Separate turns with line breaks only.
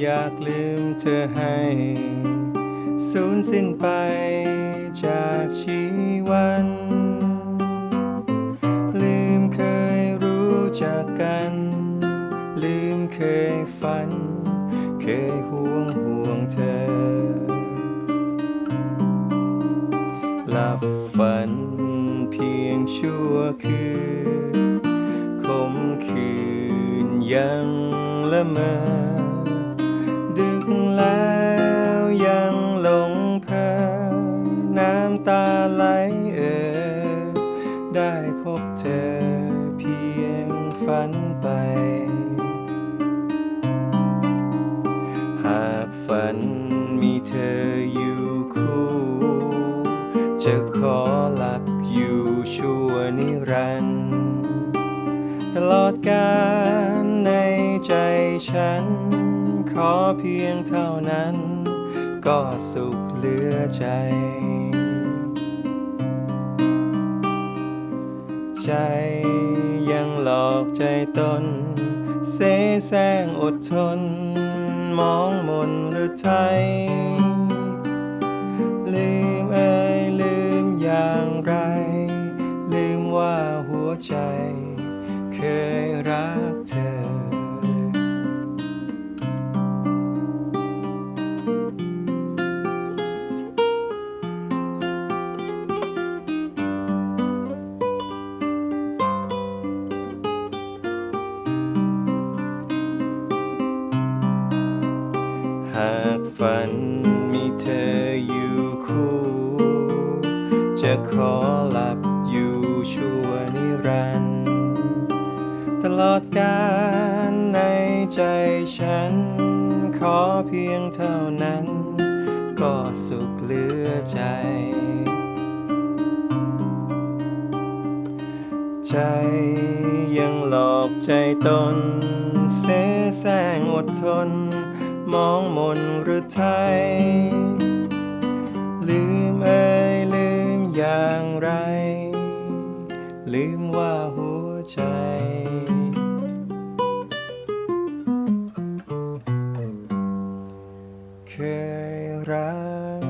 อยากลืมเธอให้ สูญสิ้นไปจากชีวัน ลืมเคยรู้จักกัน ลืมเคยฝัน เคยห่วงห่วงเธอ หลับฝันเพียงชั่วคืน คมคืนยัง ละเมอ ดึกแล้วยังหลงเพอน้ำตาไหลเออ ได้พบเธอเพียงฝันไป หากฝันมีเธออยู่คู่ จะขอหลับอยู่ชั่วนิรันดร์ตลอดกาล ใจฉัน ขอเพียงเท่านั้น ก็สุขเหลือใจ ใจยังหลอกใจตน เสแสร้งอดทน มองมนหรือไทย ลืมเอ่ยลืมอย่างไร ลืมว่าหัวใจ หากฝันมีเธออยู่คู่ จะขอหลับอยู่ชั่วนิรันดร์ตลอดกาลในใจฉัน ขอเพียงเท่านั้น ก็สุขเหลือใจ ใจยังหลอกใจตน เสแสร้งอดทน มองมนหรือไทย ลืมเอ่ยลืมอย่างไร ลืมว่าหัวใจเคยรัก